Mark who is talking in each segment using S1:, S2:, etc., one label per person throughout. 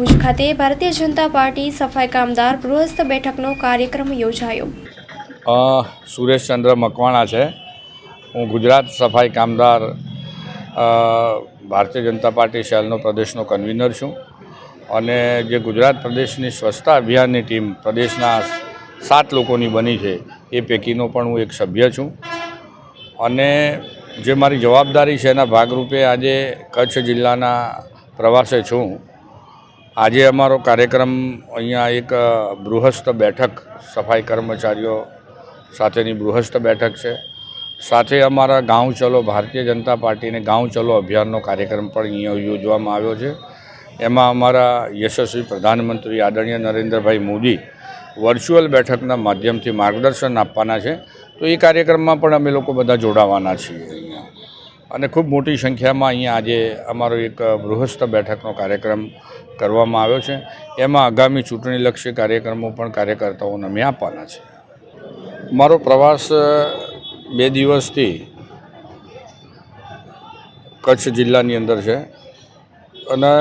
S1: ભુજ ખાતે ભારતીય જનતા પાર્ટી સફાઈ કામદાર ગૃહસ્થ બેઠકનો કાર્યક્રમ યોજાયો.
S2: સુરેશચંદ્ર મકવાણા છે. હું ગુજરાત સફાઈ કામદાર ભારતીય જનતા પાર્ટી શહેરનો પ્રદેશનો કન્વીનર છું અને જે ગુજરાત પ્રદેશની સ્વચ્છતા અભિયાનની ટીમ પ્રદેશના સાત લોકોની બની છે એ પૈકીનો પણ હું એક સભ્ય છું. અને જે મારી જવાબદારી છે એના ભાગરૂપે આજે કચ્છ જિલ્લાના પ્રવાસે છું આજે અમારો કાર્યક્રમ અહીંયા એક બૃહસ્થ બેઠક, સફાઈ કર્મચારીઓ સાથેની બૃહસ્થ બેઠક છે. સાથે અમારા ગાંવ ચલો, ભારતીય જનતા પાર્ટીને ગાંવ ચલો અભિયાનનો કાર્યક્રમ પણ અહીંયા યોજવામાં આવ્યો છે. એમાં અમારા યશસ્વી પ્રધાનમંત્રી આદરણીય નરેન્દ્રભાઈ મોદી વર્ચ્યુઅલ બેઠકના માધ્યમથી માર્ગદર્શન આપવાના છે. તો એ કાર્યક્રમમાં પણ અમે લોકો બધા જોડાવાના છીએ. અને ખૂબ મોટી સંખ્યામાં અહીંયા આજે અમારો એક બૃહસ્થ બેઠકનો કાર્યક્રમ કરવામાં આવ્યો છે. એમાં આગામી ચૂંટણીલક્ષી કાર્યક્રમો પણ કાર્યકર્તાઓને અમે આપવાના છે. મારો પ્રવાસ બે દિવસથી કચ્છ જિલ્લાની અંદર છે. અને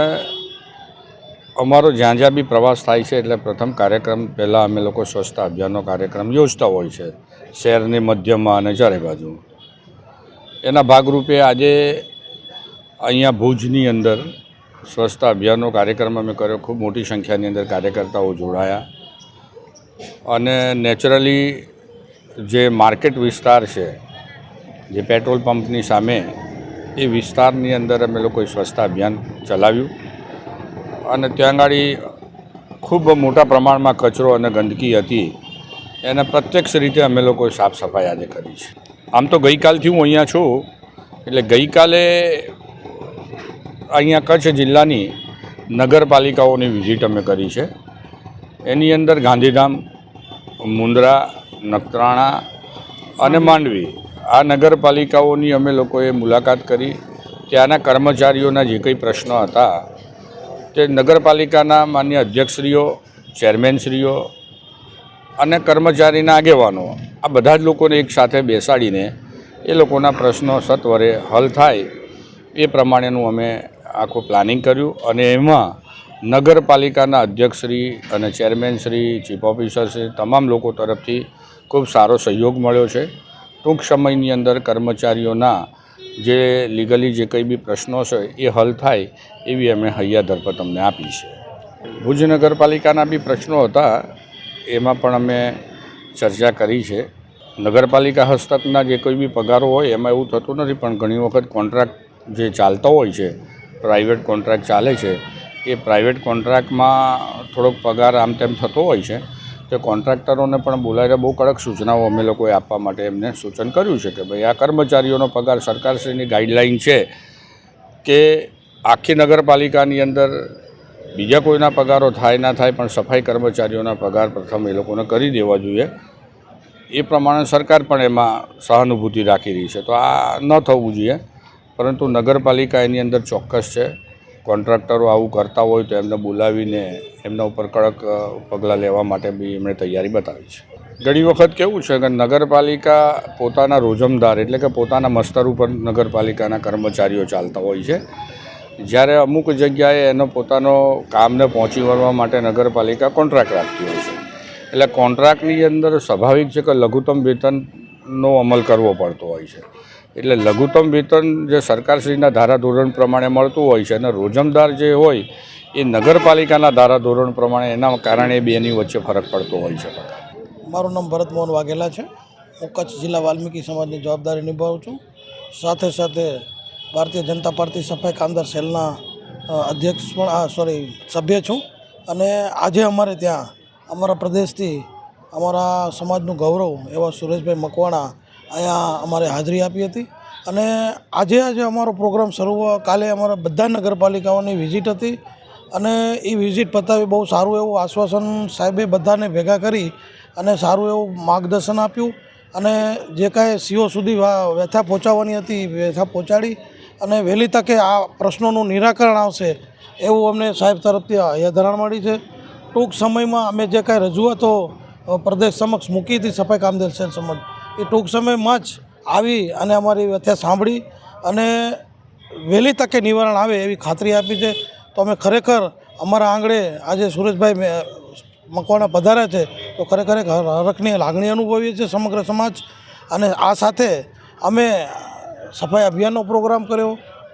S2: અમારો જ્યાં જ્યાં બી પ્રવાસ થાય છે, એટલે પ્રથમ કાર્યક્રમ પહેલાં અમે લોકો સ્વચ્છતા અભિયાનનો કાર્યક્રમ યોજતા હોય છે. શહેરની મધ્યમાં અને ચારે બાજુ એના ભાગરૂપે આજે અહીંયા ભુજની અંદર સ્વચ્છતા અભિયાનનો કાર્યક્રમ અમે કર્યો. ખૂબ મોટી સંખ્યાની અંદર કાર્યકર્તાઓ જોડાયા. અને નેચરલી જે માર્કેટ વિસ્તાર છે, જે પેટ્રોલ પંપની સામે, એ વિસ્તારની અંદર અમે લોકોએ સ્વચ્છતા અભિયાન ચલાવ્યું. અને ત્યાં આગળ ખૂબ મોટા પ્રમાણમાં કચરો અને ગંદકી હતી. એને પ્રત્યક્ષ રીતે અમે લોકોએ સાફ સફાઈ આજે કરી છે. આમ તો ગઈકાલથી હું અહીંયા છું, એટલે ગઈકાલે અહીંયા કચ્છ જિલ્લાની નગરપાલિકાઓની વિઝિટ અમે કરી છે. એની અંદર ગાંધીધામ, મુંદ્રા, નખત્રાણા અને માંડવી. આ નગરપાલિકાઓની અમે લોકોએ મુલાકાત કરી. ત્યાંના કર્મચારીઓના જે કંઈ પ્રશ્નો હતા, તે નગરપાલિકાના માન્ય અધ્યક્ષશ્રીઓ, ચેરમેનશ્રીઓ અને કર્મચારીના આગેવાનો. આ બધા જ લોકોને એક સાથે બેસાડીને એ લોકોના પ્રશ્નો સત્વરે હલ થાય એ પ્રમાણેનું અમે આખું પ્લાનિંગ કર્યું અને એમાં નગરપાલિકાના અધ્યક્ષશ્રી અને ચેરમેનશ્રી ચીફ ઓફિસરશ્રી તમામ લોકો તરફથી ખૂબ સારો સહયોગ મળ્યો છે. ટૂંક સમયની અંદર કર્મચારીઓના જે લીગલી જે કંઈ બી પ્રશ્નો છે એ હલ થાય એવી અમે હૈયા ધરપત અમને આપી છે. ભુજ નગરપાલિકાના બી પ્રશ્નો હતા. એમાં પણ અમે ચર્ચા કરી છે. નગરપાલિકા હસ્તકના જે કોઈ બી પગારો હોય, એમાં એવું થતું નથી, પણ ઘણી વખત કોન્ટ્રાક્ટ જે ચાલતો હોય છે, પ્રાઇવેટ કોન્ટ્રાક્ટ ચાલે છે, એ પ્રાઇવેટ કોન્ટ્રાક્ટમાં થોડોક પગાર આમ તેમ થતો હોય છે, તે કોન્ટ્રાક્ટરોને પણ બોલાવીને બહુ કડક સૂચનાઓ અમે લોકોએ આપવા માટે એમને સૂચન કર્યું છે કે ભાઈ, આ કર્મચારીઓનો પગાર સરકારશ્રીની ગાઈડલાઇન છે કે આખી નગરપાલિકાની અંદર બીજા કોઈના પગારો થાય, ના થાય, પણ સફાઈ કર્મચારીઓના પગાર પ્રથમ એ લોકોને કરી દેવા જોઈએ. એ પ્રમાણે સરકાર પણ એમાં સહાનુભૂતિ રાખી રહી છે. તો આ ન થવું જોઈએ. પરંતુ નગરપાલિકા એની અંદર ચોક્કસ છે. કોન્ટ્રાક્ટરો આવું કરતા હોય તો એમને બોલાવીને એમના ઉપર કડક પગલાં લેવા માટે બી એમણે તૈયારી બતાવી છે. ઘણી વખત કેવું છે કે નગરપાલિકા પોતાના રોજમદાર એટલે કે પોતાના મસ્તર ઉપર નગરપાલિકાના કર્મચારીઓ ચાલતા હોય છે. જ્યારે અમુક જગ્યાએ એનો પોતાનો કામને પહોંચી વળવા માટે નગરપાલિકા કોન્ટ્રાક્ટ રાખતી હોય છે. એટલે કોન્ટ્રાક્ટની અંદર સ્વાભાવિક છે કે લઘુત્તમ વેતનનો અમલ કરવો પડતો હોય છે. એટલે લઘુત્તમ વેતન જે સરકારશ્રીના ધારાધોરણ પ્રમાણે મળતું હોય છે અને રોજમદાર જે હોય, એ નગરપાલિકાના ધારાધોરણ પ્રમાણે એના કારણે બેની વચ્ચે ફરક પડતો હોય છે.
S3: મારું નામ ભરત મોહન વાઘેલા છે. હું કચ્છ જિલ્લા વાલ્મીકી સમાજની જવાબદારી નિભાવું છું. સાથે સાથે ભારતીય જનતા પાર્ટી સફાઈ કામદાર સેલના અધ્યક્ષ પણ, આ સોરી સભ્ય છું. અને આજે અમારે ત્યાં, અમારા પ્રદેશથી, અમારા સમાજનું ગૌરવ એવા સુરેશભાઈ મકવાણા અહીંયા અમારે હાજરી આપી હતી. અને આજે આજે અમારો પ્રોગ્રામ શરૂ, કાલે અમારા બધા નગરપાલિકાઓની વિઝિટ હતી. અને એ વિઝિટ પતાવી બહુ સારું એવું આશ્વાસન સાહેબે બધાને ભેગા કરી અને સારું એવું માર્ગદર્શન આપ્યું. અને જે કાંઈ સીઓ સુધી વ્યથા પહોંચાડવાની હતી, વ્યથા પહોંચાડી અને વહેલી તકે આ પ્રશ્નોનું નિરાકરણ આવશે એવું અમને સાહેબ તરફથી હૈયાધરણ મળી છે. ટૂંક સમયમાં અમે જે કાંઈ રજૂઆતો પ્રદેશ સમક્ષ મૂકી હતી સફાઈ કામદાર સેલ સંબંધ, એ ટૂંક સમયમાં જ આવી અને અમારી વ્યથા સાંભળી અને વહેલી તકે નિવારણ આવે એવી ખાતરી આપી છે. તો અમે ખરેખર અમારા આંગણે આજે સુરેશભાઈ મકવાણા પધાર્યા છે, તો ખરેખર એક હર- હરખની લાગણી અનુભવીએ છીએ સમગ્ર સમાજ. અને આ સાથે અમે સફાઈ અભિયાનનો પ્રોગ્રામ કર્યો,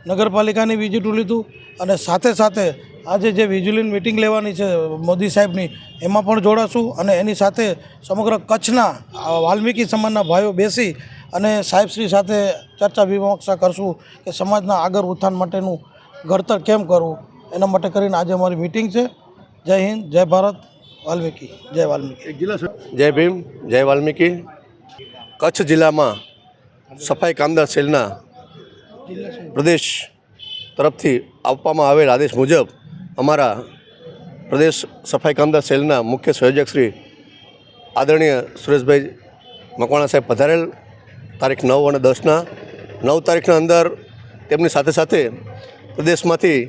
S3: નગરપાલિકાની વિઝિટું લીધું અને સાથે સાથે આજે જે વિજુલીન મિટિંગ લેવાની છે મોદી સાહેબની, એમાં પણ જોડાશું અને એની સાથે સમગ્ર કચ્છના વાલ્મીકી સમાજના ભાઈઓ બેસી અને સાહેબશ્રી સાથે ચર્ચા વિમર્શા કરશું કે સમાજના આગળ ઉત્થાન માટેનું ઘડતર કેમ કરવું? એના માટે કરીને આજે અમારી મિટિંગ છે. જય હિન્દ, જય ભારત, વાલ્મીકી, જય વાલ્મીકી.
S4: જય ભીમ, જય વાલ્મીકી. કચ્છ જિલ્લામાં સફાઈ કામદાર સેલના પ્રદેશ તરફથી આપવામાં આવેલ આદેશ મુજબ અમારા પ્રદેશ સફાઈ કામદાર સેલના મુખ્ય સંયોજક શ્રી આદરણીય સુરેશભાઈ મકવાણા સાહેબ પધારેલ તારીખ નવ અને દસના નવ તારીખના અંદર તેમની સાથે સાથે પ્રદેશમાંથી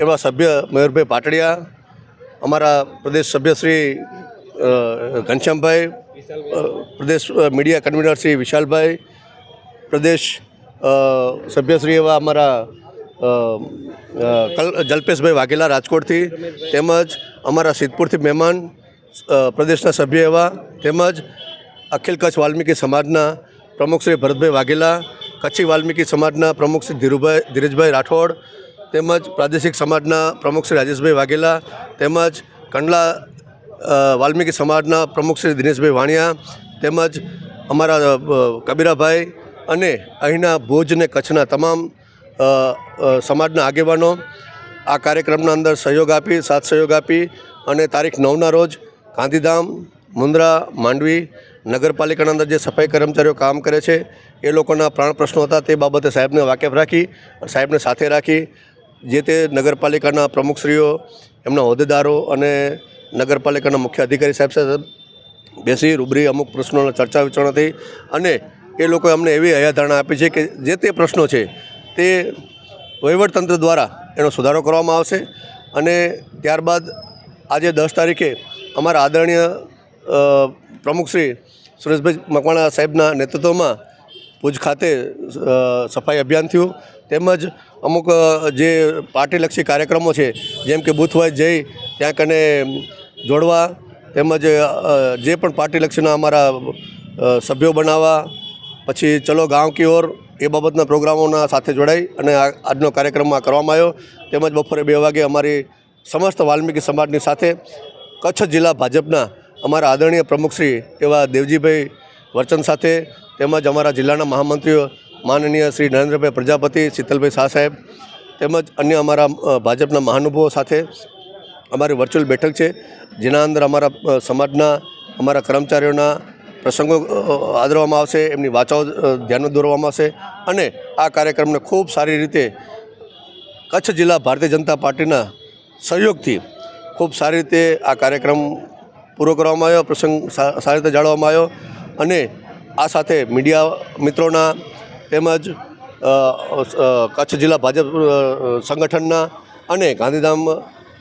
S4: એવા સભ્ય મયુરભાઈ પાટડિયા, અમારા પ્રદેશ સભ્ય શ્રી ઘનશ્યામભાઈ પ્રદેશ મીડિયા કન્વીનર શ્રી વિશાલભાઈ, પ્રદેશ સભ્યશ્રી એવા અમારા જલ્પેશભાઈ વાઘેલા રાજકોટથી, તેમજ અમારા સિદ્ધપુરથી મહેમાન પ્રદેશના સભ્ય એવા, તેમજ અખિલ કચ્છ વાલ્મીકી સમાજના પ્રમુખ શ્રી ભરતભાઈ વાઘેલા, કચ્છી વાલ્મીકી સમાજના પ્રમુખ શ્રી ધીરુભાઈ, ધીરજભાઈ રાઠોડ, તેમજ પ્રાદેશિક સમાજના પ્રમુખ શ્રી રાજેશભાઈ વાઘેલા, તેમજ કંડલા વાલ્મીકી સમાજના પ્રમુખ શ્રી દિનેશભાઈ વાણિયા તેમજ અમારા કબીરાભાઈ અને અહીંના ભુજ ને કચ્છના તમામ સમાજના આગેવાનો આ કાર્યક્રમના અંદર સહયોગ આપી, સાથ સહયોગ આપી અને તારીખ નવના રોજ ગાંધીધામ મુન્દ્રા માંડવી નગરપાલિકાના અંદર જે સફાઈ કર્મચારીઓ કામ કરે છે એ લોકોના પ્રાણ પ્રશ્નો હતા તે બાબતે સાહેબને વાકેફ રાખી સાહેબને સાથે રાખી જે તે નગરપાલિકાના પ્રમુખશ્રીઓ, એમના હોદ્દેદારો અને નગરપાલિકાના મુખ્ય અધિકારી સાહેબ સાથે બેસી રૂબરી અમુક પ્રશ્નોના ચર્ચા વિચારણા થઈ અને એ લોકોએ અમને એવી હયાધારણા આપી છે કે જે તે પ્રશ્નો છે તે વહીવટતંત્ર દ્વારા એનો સુધારો કરવામાં આવશે અને ત્યારબાદ આજે દસ તારીખે અમારા આદરણીય પ્રમુખશ્રી સુરેશભાઈ મકવાણા સાહેબના નેતૃત્વમાં ભુજ ખાતે સફાઈ અભિયાન થયું. તેમજ અમુક જે પાર્ટીલક્ષી કાર્યક્રમો છે, જેમ કે બૂથ વાઇઝ જઈ, ત્યાં કને જોડવા તેમજ જે પણ પાર્ટીલક્ષીના અમારા સભ્યો બનાવવા, પછી ચલો ગાંવ કી ઓર, એ બાબતના પ્રોગ્રામોના સાથે જોડાઈ અને આજનો કાર્યક્રમમાં કરવામાં આવ્યો. તેમજ બપોરે બે વાગે અમારી સમસ્ત વાલ્મીકી સમાજની સાથે કચ્છ જિલ્લા ભાજપના અમારા આદરણીય પ્રમુખશ્રી એવા દેવજીભાઈ વર્ચન સાથે, તેમજ અમારા જિલ્લાના મહામંત્રીઓ માનનીય શ્રી નરેન્દ્રભાઈ પ્રજાપતિ, શીતલભાઈ શાહ સાહેબ, તેમજ અન્ય અમારા ભાજપના મહાનુભાવો સાથે અમારી વર્ચ્યુઅલ બેઠક છે, જેના અંદર અમારા સમાજના, અમારા કર્મચારીઓના પ્રસંગો આદરવામાં આવશે, એમની વાચાઓ ધ્યાનમાં દોરવામાં આવશે અને આ કાર્યક્રમને ખૂબ સારી રીતે કચ્છ જિલ્લા ભારતીય જનતા પાર્ટીના સહયોગથી ખૂબ સારી રીતે આ કાર્યક્રમ પૂરો કરવામાં આવ્યો, પ્રસંગ સારી રીતે જાળવવામાં આવ્યો અને આ સાથે મીડિયા મિત્રોના તેમજ કચ્છ જિલ્લા ભાજપ સંગઠનના અને ગાંધીધામ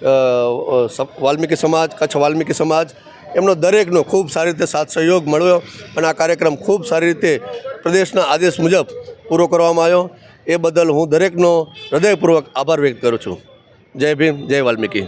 S4: વાલ્મીકી સમાજ, કચ્છ વાલ્મીકી સમાજ, એમનો દરેકનો ખૂબ સારી રીતે સાથ સહયોગ મળ્યો અને આ કાર્યક્રમ ખૂબ સારી રીતે પ્રદેશના આદેશ મુજબ પૂરો કરવામાં આવ્યો. એ બદલ હું દરેકનો હૃદયપૂર્વક આભાર વ્યક્ત કરું છું. જય ભીમ, જય વાલ્મીકી.